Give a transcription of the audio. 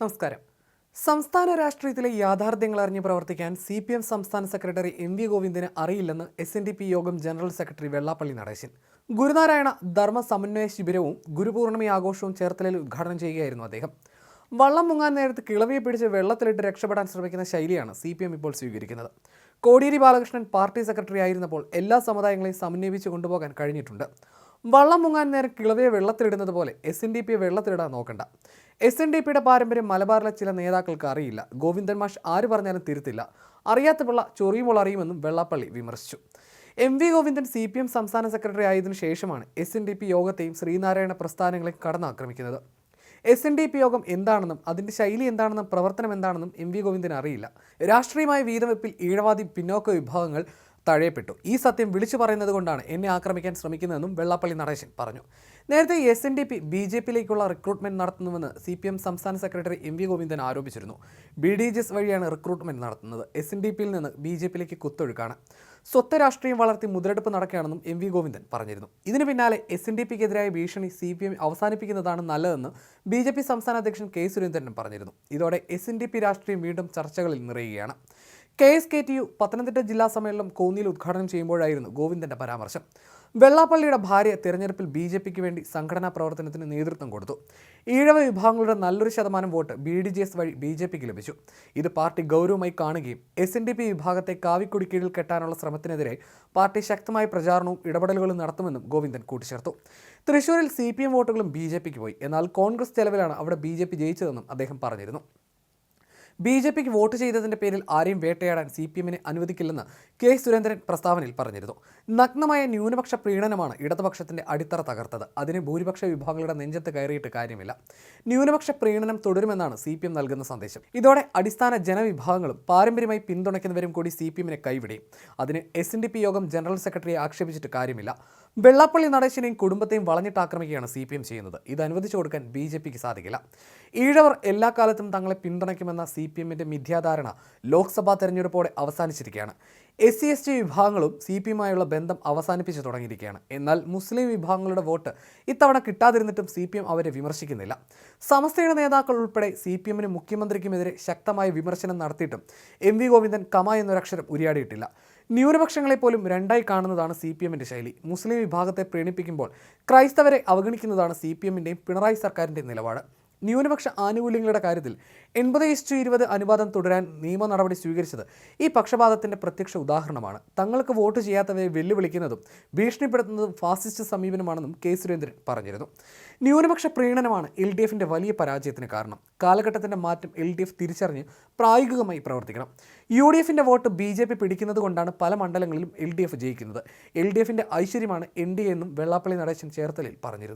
നമസ്കാരം. സംസ്ഥാന രാഷ്ട്രീയത്തിലെ യാഥാർത്ഥ്യങ്ങൾ അറിഞ്ഞ് പ്രവർത്തിക്കാൻ സി പി എം സംസ്ഥാന സെക്രട്ടറി എം വി ഗോവിന്ദന് അറിയില്ലെന്ന് എസ് എൻ ഡി പി യോഗം ജനറൽ സെക്രട്ടറി വെള്ളാപ്പള്ളി നടേശൻ. ഗുരുനാരായണ ധർമ്മ സമന്വയ ശിബിരവും ഗുരുപൂർണിമ ആഘോഷവും ചേർത്തലയിൽ ഉദ്ഘാടനം ചെയ്യുകയായിരുന്നു അദ്ദേഹം. വള്ളം മുങ്ങാൻ നേരത്ത് കിളവിയെ പിടിച്ച് വെള്ളത്തിലിട്ട് രക്ഷപ്പെടാൻ ശ്രമിക്കുന്ന ശൈലിയാണ് സി പി എം ഇപ്പോൾ സ്വീകരിക്കുന്നത്. കോടിയേരി ബാലകൃഷ്ണൻ പാർട്ടി സെക്രട്ടറി ആയിരുന്നപ്പോൾ എല്ലാ സമുദായങ്ങളെയും സമന്വയിപ്പിച്ച് കൊണ്ടുപോകാൻ കഴിഞ്ഞിട്ടുണ്ട്. വള്ളം മുങ്ങാൻ നേരം കിളവയെ വെള്ളത്തിലിടുന്നത് പോലെ എസ് എൻ ഡി പിയെ വെള്ളത്തിലിടാൻ നോക്കണ്ട. എസ് എൻ ഡി പിയുടെ പാരമ്പര്യം മലബാറിലെ ചില നേതാക്കൾക്ക് അറിയില്ല. ഗോവിന്ദൻ മാഷ് ആര് പറഞ്ഞാലും തിരുത്തില്ല. അറിയാത്ത പിള്ള ചൊറിയുമ്പോൾ അറിയുമെന്നും വെള്ളാപ്പള്ളി വിമർശിച്ചു. M V Govindan C P M സംസ്ഥാന സെക്രട്ടറി ആയതിനു ശേഷമാണ് എസ് എൻ ഡി പി യോഗത്തെയും ശ്രീനാരായണ പ്രസ്ഥാനങ്ങളെയും കടന്നാക്രമിക്കുന്നത്. എസ് എൻ ഡി പി യോഗം എന്താണെന്നും അതിന്റെ ശൈലി എന്താണെന്നും പ്രവർത്തനം എന്താണെന്നും എം വി ഗോവിന്ദൻ അറിയില്ല. രാഷ്ട്രീയമായ വീതവെപ്പിൽ ഈഴവാദി പിന്നോക്ക വിഭാഗങ്ങൾ തഴയപ്പെട്ടു. ഈ സത്യം വിളിച്ചു പറയുന്നത് കൊണ്ടാണ് എന്നെ ആക്രമിക്കാൻ ശ്രമിക്കുന്നതെന്നും വെള്ളാപ്പള്ളി നടേശൻ പറഞ്ഞു. നേരത്തെ S N D P B J പിയിലേക്കുള്ള recruitment നടത്തുന്നുവെന്ന് സി പി എം സംസ്ഥാന സെക്രട്ടറി എം വി ഗോവിന്ദൻ ആരോപിച്ചിരുന്നു. ബി ഡി ജി എസ് വഴിയാണ് റിക്രൂട്ട്മെന്റ് നടത്തുന്നത്. എസ് എൻ ഡി പിയിൽ നിന്ന് ബി ജെ പിയിലേക്ക് കുത്തൊഴുക്കാണ്. സ്വത്ത് രാഷ്ട്രീയം വളർത്തി മുതലെടുപ്പ് നടക്കുകയാണെന്നും എം വി ഗോവിന്ദൻ പറഞ്ഞിരുന്നു. ഇതിന് പിന്നാലെ എസ് എൻ ഡി പിക്കെതിരായ ഭീഷണി സി പി എം അവസാനിപ്പിക്കുന്നതാണ് നല്ലതെന്ന് ബി ജെ പി സംസ്ഥാന അധ്യക്ഷൻ കെ സുരേന്ദ്രൻ പറഞ്ഞിരുന്നു. ഇതോടെ എസ് എൻ ഡി പി രാഷ്ട്രീയം വീണ്ടും ചർച്ചകളിൽ നിറയുകയാണ്. K S K T U Pathanamthitta ജില്ലാ സമ്മേളനം കോന്നിയിൽ ഉദ്ഘാടനം ചെയ്യുമ്പോഴായിരുന്നു ഗോവിന്ദന്റെ പരാമർശം. വെള്ളാപ്പള്ളിയുടെ ഭാര്യ തിരഞ്ഞെടുപ്പിൽ ബി ജെ പിക്ക് വേണ്ടി സംഘടനാ പ്രവർത്തനത്തിന് നേതൃത്വം കൊടുത്തു. ഈഴവ വിഭാഗങ്ങളുടെ നല്ലൊരു ശതമാനം vote B D J S വഴി ബി ജെ പിക്ക് ലഭിച്ചു. ഇത് പാർട്ടി ഗൗരവമായി കാണുകയും എസ് എൻ ഡി പി വിഭാഗത്തെ കാവിക്കൊടി കീഴിൽ കെട്ടാനുള്ള ശ്രമത്തിനെതിരെ പാർട്ടി ശക്തമായ പ്രചാരണവും ഇടപെടലുകളും നടത്തുമെന്നും ഗോവിന്ദൻ കൂട്ടിച്ചേർത്തു. തൃശൂരിൽ സി പി എം വോട്ടുകളും ബി ജെ പിക്ക് പോയി. എന്നാൽ കോൺഗ്രസ് ചെലവിലാണ് അവിടെ ബി ജെ പി ജയിച്ചതെന്നും അദ്ദേഹം പറഞ്ഞിരുന്നു. ബി ജെ പിക്ക് വോട്ട് ചെയ്തതിന്റെ പേരിൽ ആരെയും വേട്ടയാടാൻ സി പി എമ്മിനെ അനുവദിക്കില്ലെന്ന് കെ സുരേന്ദ്രൻ പ്രസ്താവനയിൽ പറഞ്ഞിരുന്നു. നഗ്നമായ ന്യൂനപക്ഷ പ്രീണനമാണ് ഇടതുപക്ഷത്തിന്റെ അടിത്തറ തകർത്തത്. അതിന് ഭൂരിപക്ഷ വിഭാഗങ്ങളുടെ നെഞ്ചത്ത് കയറിയിട്ട് കാര്യമില്ല. ന്യൂനപക്ഷ പ്രീണനം തുടരുമെന്നാണ് സി പി എം നൽകുന്ന സന്ദേശം. ഇതോടെ അടിസ്ഥാന ജനവിഭാഗങ്ങളും പാരമ്പര്യമായി പിന്തുണയ്ക്കുന്നവരും കൂടി സി പി എമ്മിനെ കൈവിടിയും അതിന് എസ് എൻ ഡി പി യോഗം ജനറൽ സെക്രട്ടറിയെ ആക്ഷേപിച്ചിട്ട് കാര്യമില്ല. വെള്ളാപ്പള്ളി നടേശനെയും കുടുംബത്തെയും വളഞ്ഞിട്ട് ആക്രമിക്കുകയാണ് സി പി എം ചെയ്യുന്നത്. ഇത് അനുവദിച്ചു കൊടുക്കാൻ ബി ജെ പിക്ക് സാധിക്കില്ല. ഈഴവർ എല്ലാ കാലത്തും തങ്ങളെ പിന്തുണയ്ക്കുമെന്ന സി പി എമ്മിന്റെ മിഥ്യാധാരണ ലോക്സഭാ തെരഞ്ഞെടുപ്പോടെ അവസാനിച്ചിരിക്കുകയാണ്. എസ് സി എസ് ടി വിഭാഗങ്ങളും സി പി ബന്ധം അവസാനിപ്പിച്ചു തുടങ്ങിയിരിക്കുകയാണ്. എന്നാൽ മുസ്ലിം വിഭാഗങ്ങളുടെ വോട്ട് ഇത്തവണ കിട്ടാതിരുന്നിട്ടും സി പി എം അവരെ വിമർശിക്കുന്നില്ല. സമസ്തയുടെ നേതാക്കൾ ഉൾപ്പെടെ സി പി എമ്മിനും മുഖ്യമന്ത്രിക്കുമെതിരെ ശക്തമായ വിമർശനം നടത്തിയിട്ടും എം വി ഗോവിന്ദൻ കമ എന്നൊരക്ഷരം ഉരിയാടിയിട്ടില്ല. ന്യൂനപക്ഷങ്ങളെ പോലും രണ്ടായി കാണുന്നതാണ് സി പി എമ്മിന്റെ ശൈലി. മുസ്ലിം വിഭാഗത്തെ പ്രീണിപ്പിക്കുമ്പോൾ ക്രൈസ്തവരെ അവഗണിക്കുന്നതാണ് സി പി എമ്മിന്റെയും പിണറായി സർക്കാരിന്റെയും നിലപാട്. ന്യൂനപക്ഷ ആനുകൂല്യങ്ങളുടെ കാര്യത്തിൽ എൺപത് ഇസ്റ്റു ഇരുപത് അനുവാദം തുടരാൻ നിയമ നടപടി സ്വീകരിച്ചത് ഈ പക്ഷപാതത്തിന്റെ പ്രത്യക്ഷ ഉദാഹരണമാണ്. തങ്ങൾക്ക് വോട്ട് ചെയ്യാത്തവരെ വെല്ലുവിളിക്കുന്നതും ഭീഷണിപ്പെടുത്തുന്നതും ഫാസിസ്റ്റ് സമീപനമാണെന്നും കെ. സുരേന്ദ്രൻ പറഞ്ഞിരുന്നു. ന്യൂനപക്ഷ പ്രീണനമാണ് എൽ ഡി എഫിന്റെ വലിയ പരാജയത്തിന് കാരണം. കാലഘട്ടത്തിന്റെ മാറ്റം എൽ ഡി എഫ് തിരിച്ചറിഞ്ഞ് പ്രായോഗികമായി പ്രവർത്തിക്കണം. യു ഡി എഫിന്റെ വോട്ട് ബി ജെ പി പിടിക്കുന്നത് കൊണ്ടാണ് പല മണ്ഡലങ്ങളിലും എൽ ഡി എഫ് ജയിക്കുന്നത്. എൽ ഡി എഫിന്റെ ഐശ്വര്യമാണ് എൻ ഡി എ എന്നും വെള്ളാപ്പള്ളി നടേശൻ ചേർത്തലിൽ പറഞ്ഞിരുന്നു